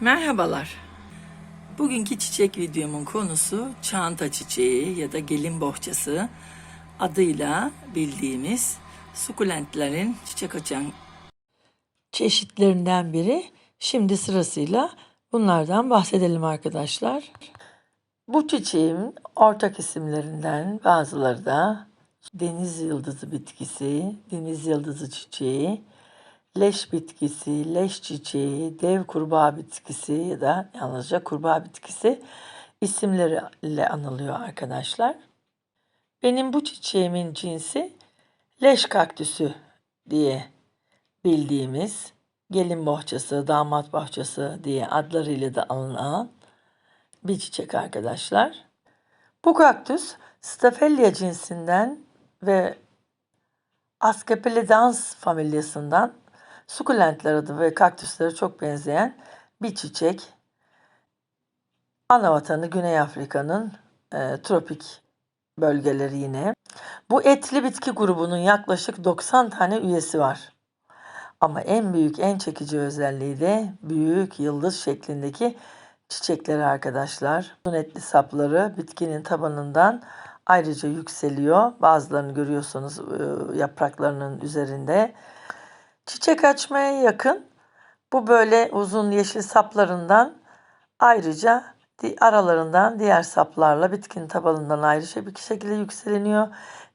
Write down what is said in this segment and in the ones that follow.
Merhabalar. Bugünkü çiçek videomun konusu çanta çiçeği ya da gelin bohçası adıyla bildiğimiz sukulentlerin çiçek açan çeşitlerinden biri. Şimdi sırasıyla bunlardan bahsedelim arkadaşlar. Bu çiçeğin ortak isimlerinden bazıları da deniz yıldızı bitkisi, deniz yıldızı çiçeği, leş bitkisi, leş çiçeği, dev kurbağa bitkisi ya da yalnızca kurbağa bitkisi isimleriyle anılıyor arkadaşlar. Benim bu çiçeğimin cinsi leş kaktüsü diye bildiğimiz gelin bohçası, damat bohçası diye adlarıyla da anılan bir çiçek arkadaşlar. Bu kaktüs Staphylia cinsinden ve Asclepiadans familyasından sukulentler adı ve kaktüslere çok benzeyen bir çiçek. Ana vatanı Güney Afrika'nın e, tropik bölgeleri yine. Bu etli bitki grubunun yaklaşık 90 tane üyesi var. Ama en büyük, en çekici özelliği de büyük yıldız şeklindeki çiçekleri arkadaşlar. Uzun etli sapları bitkinin tabanından ayrıca yükseliyor. Bazılarını görüyorsunuz e, yapraklarının üzerinde. Çiçek açmaya yakın bu böyle uzun yeşil saplarından ayrıca aralarından diğer saplarla bitkinin tabanından ayrıca bir şekilde yükseleniyor.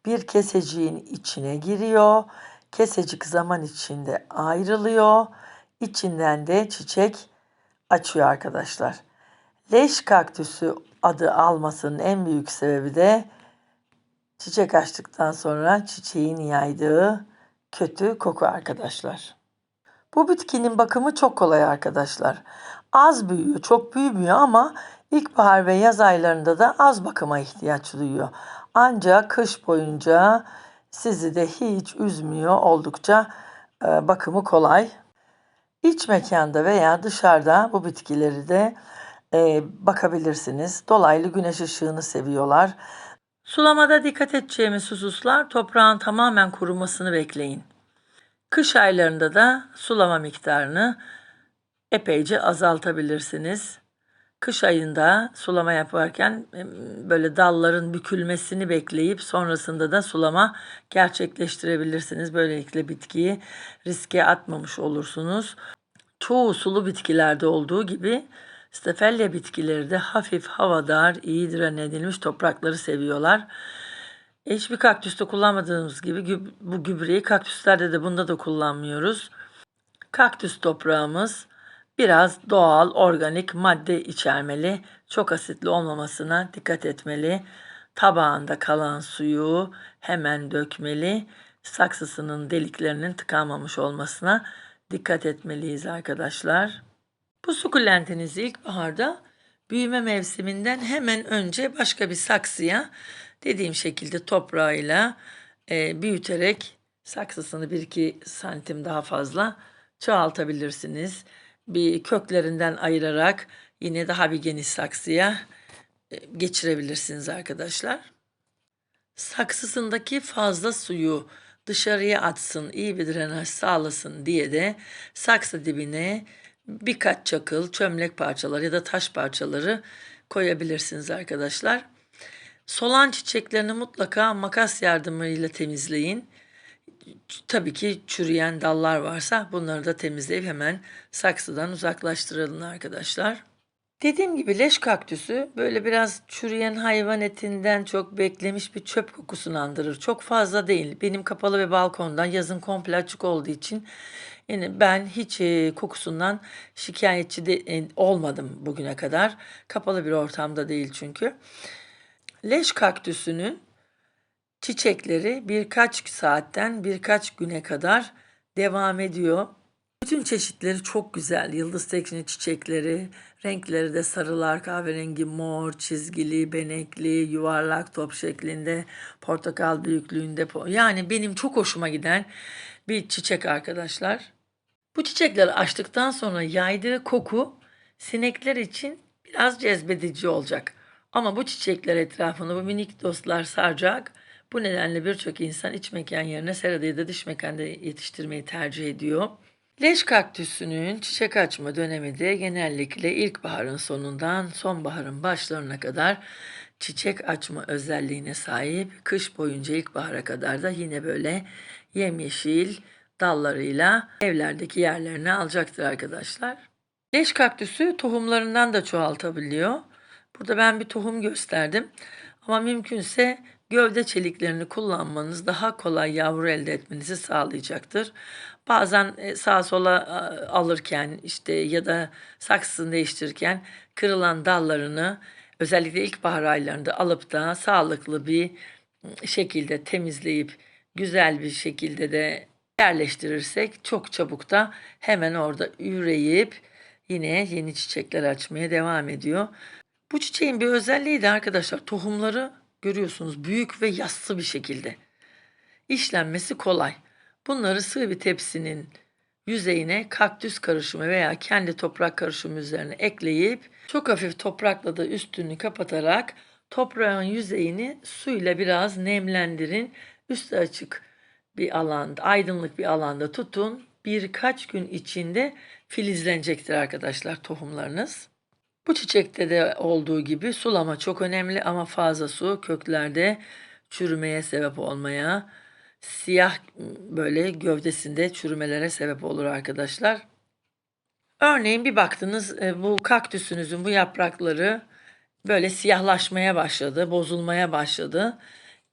Bir keseciğin içine giriyor. Kesecik zaman içinde ayrılıyor. İçinden de çiçek açıyor arkadaşlar. Leş kaktüsü adı almasının en büyük sebebi de çiçek açtıktan sonra çiçeğin yaydığı kötü koku arkadaşlar. Bu bitkinin bakımı çok kolay arkadaşlar. Az büyüyor, çok büyümüyor ama ilkbahar ve yaz aylarında da az bakıma ihtiyaç duyuyor. Ancak kış boyunca sizi de hiç üzmüyor oldukça e, bakımı kolay. İç mekanda veya dışarıda bu bitkileri de e, bakabilirsiniz. Dolaylı güneş ışığını seviyorlar. Sulamada dikkat edeceğimiz hususlar toprağın tamamen kurumasını bekleyin. Kış aylarında da sulama miktarını epeyce azaltabilirsiniz. Kış ayında sulama yaparken böyle dalların bükülmesini bekleyip sonrasında da sulama gerçekleştirebilirsiniz. Böylelikle bitkiyi riske atmamış olursunuz. Çoğu sulu bitkilerde olduğu gibi Staphylia bitkileri de hafif havadar, iyi diren edilmiş toprakları seviyorlar. Hiçbir kaktüste kullanmadığımız gibi bu gübreyi kaktüslerde de bunda da kullanmıyoruz. Kaktüs toprağımız biraz doğal, organik madde içermeli. Çok asitli olmamasına dikkat etmeli. Tabağında kalan suyu hemen dökmeli. Saksısının deliklerinin tıkanmamış olmasına dikkat etmeliyiz arkadaşlar. Bu sukulentinizi ilkbaharda büyüme mevsiminden hemen önce başka bir saksıya dediğim şekilde toprağıyla e, büyüterek saksısını 1-2 santim daha fazla çoğaltabilirsiniz. Bir köklerinden ayırarak yine daha bir geniş saksıya e, geçirebilirsiniz arkadaşlar. Saksısındaki fazla suyu dışarıya atsın, iyi bir drenaj sağlasın diye de saksı dibine birkaç çakıl, çömlek parçaları ya da taş parçaları koyabilirsiniz arkadaşlar. Solan çiçeklerini mutlaka makas yardımıyla temizleyin. Tabii ki çürüyen dallar varsa bunları da temizleyip hemen saksıdan uzaklaştıralım arkadaşlar. Dediğim gibi leş kaktüsü böyle biraz çürüyen hayvan etinden çok beklemiş bir çöp kokusunu andırır. Çok fazla değil. Benim kapalı bir balkondan yazın komple açık olduğu için yani ben hiç e, kokusundan şikayetçi de, e, olmadım bugüne kadar. Kapalı bir ortamda değil çünkü. Leş kaktüsünün çiçekleri birkaç saatten birkaç güne kadar devam ediyor. Bütün çeşitleri çok güzel. Yıldız tekini çiçekleri, renkleri de sarılar, kahverengi, mor, çizgili, benekli, yuvarlak top şeklinde, portakal büyüklüğünde. Yani benim çok hoşuma giden bir çiçek arkadaşlar. Bu çiçekleri açtıktan sonra yaydığı koku sinekler için biraz cezbedici olacak. Ama bu çiçekler etrafını bu minik dostlar saracak. Bu nedenle birçok insan iç mekan yerine serada ya da dış mekanda yetiştirmeyi tercih ediyor. Leş kaktüsünün çiçek açma dönemi de genellikle ilkbaharın sonundan sonbaharın başlarına kadar çiçek açma özelliğine sahip. Kış boyunca ilkbahara kadar da yine böyle yemyeşil dallarıyla evlerdeki yerlerini alacaktır arkadaşlar. Leş kaktüsü tohumlarından da çoğaltabiliyor. Burada ben bir tohum gösterdim. Ama mümkünse gövde çeliklerini kullanmanız daha kolay yavru elde etmenizi sağlayacaktır. Bazen e, sağa sola alırken işte ya da saksısını değiştirirken kırılan dallarını özellikle ilkbahar aylarında alıp da sağlıklı bir şekilde temizleyip güzel bir şekilde de yerleştirirsek çok çabuk da hemen orada üreyip yine yeni çiçekler açmaya devam ediyor. Bu çiçeğin bir özelliği de arkadaşlar tohumları görüyorsunuz büyük ve yassı bir şekilde. İşlenmesi kolay. Bunları sığ bir tepsinin yüzeyine kaktüs karışımı veya kendi toprak karışımı üzerine ekleyip çok hafif toprakla da üstünü kapatarak toprağın yüzeyini suyla biraz nemlendirin. Üstü açık bir alanda, aydınlık bir alanda tutun. Birkaç gün içinde filizlenecektir arkadaşlar tohumlarınız. Bu çiçekte de olduğu gibi sulama çok önemli ama fazla su köklerde çürümeye sebep olmaya, siyah böyle gövdesinde çürümelere sebep olur arkadaşlar. Örneğin bir baktınız e, bu kaktüsünüzün bu yaprakları böyle siyahlaşmaya başladı, bozulmaya başladı.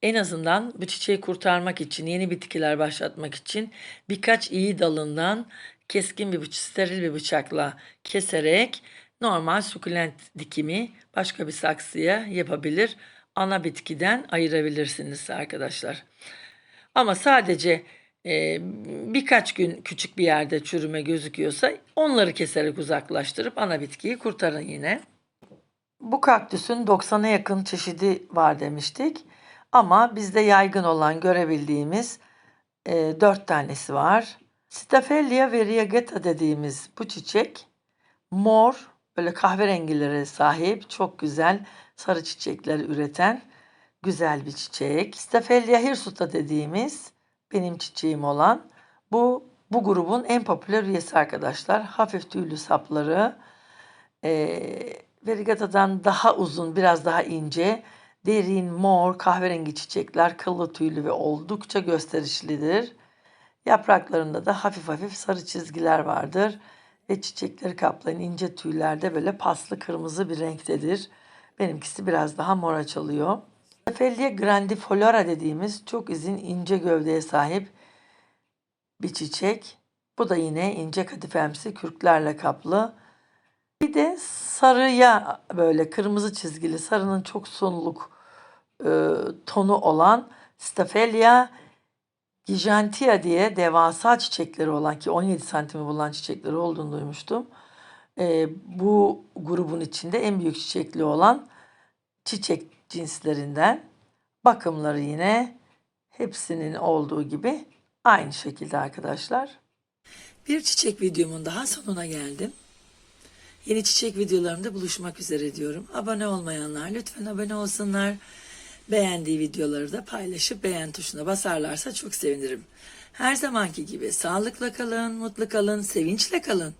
En azından bu çiçeği kurtarmak için, yeni bitkiler başlatmak için birkaç iyi dalından keskin bir bıç, steril bir bıçakla keserek normal sukulent dikimi başka bir saksıya yapabilir. Ana bitkiden ayırabilirsiniz arkadaşlar. Ama sadece e, birkaç gün küçük bir yerde çürüme gözüküyorsa onları keserek uzaklaştırıp ana bitkiyi kurtarın yine. Bu kaktüsün 90'a yakın çeşidi var demiştik. Ama bizde yaygın olan görebildiğimiz e, 4 tanesi var. Staphylia variegata dediğimiz bu çiçek mor, böyle kahverengilere sahip, çok güzel sarı çiçekler üreten güzel bir çiçek. Staphylia hirsuta dediğimiz benim çiçeğim olan bu bu grubun en popüler üyesi arkadaşlar. Hafif tüylü sapları, e, Verigata'dan daha uzun, biraz daha ince, derin, mor, kahverengi çiçekler, kıllı tüylü ve oldukça gösterişlidir. Yapraklarında da hafif hafif sarı çizgiler vardır ve çiçekleri kaplayan ince tüylerde böyle paslı kırmızı bir renktedir. Benimkisi biraz daha mora çalıyor. Staphylia grandiflora dediğimiz çok izin ince gövdeye sahip bir çiçek. Bu da yine ince kadifemsi kürklerle kaplı. Bir de sarıya böyle kırmızı çizgili sarının çok sonluk e, tonu olan Staphylia gigantea diye devasa çiçekleri olan ki 17 santimi bulan çiçekleri olduğunu duymuştum. E, bu grubun içinde en büyük çiçekli olan çiçek cinslerinden. Bakımları yine hepsinin olduğu gibi aynı şekilde arkadaşlar. Bir çiçek videomun daha sonuna geldim. Yeni çiçek videolarımda buluşmak üzere diyorum. Abone olmayanlar lütfen abone olsunlar. Beğendiği videoları da paylaşıp beğen tuşuna basarlarsa çok sevinirim. Her zamanki gibi sağlıkla kalın, mutlu kalın, sevinçle kalın.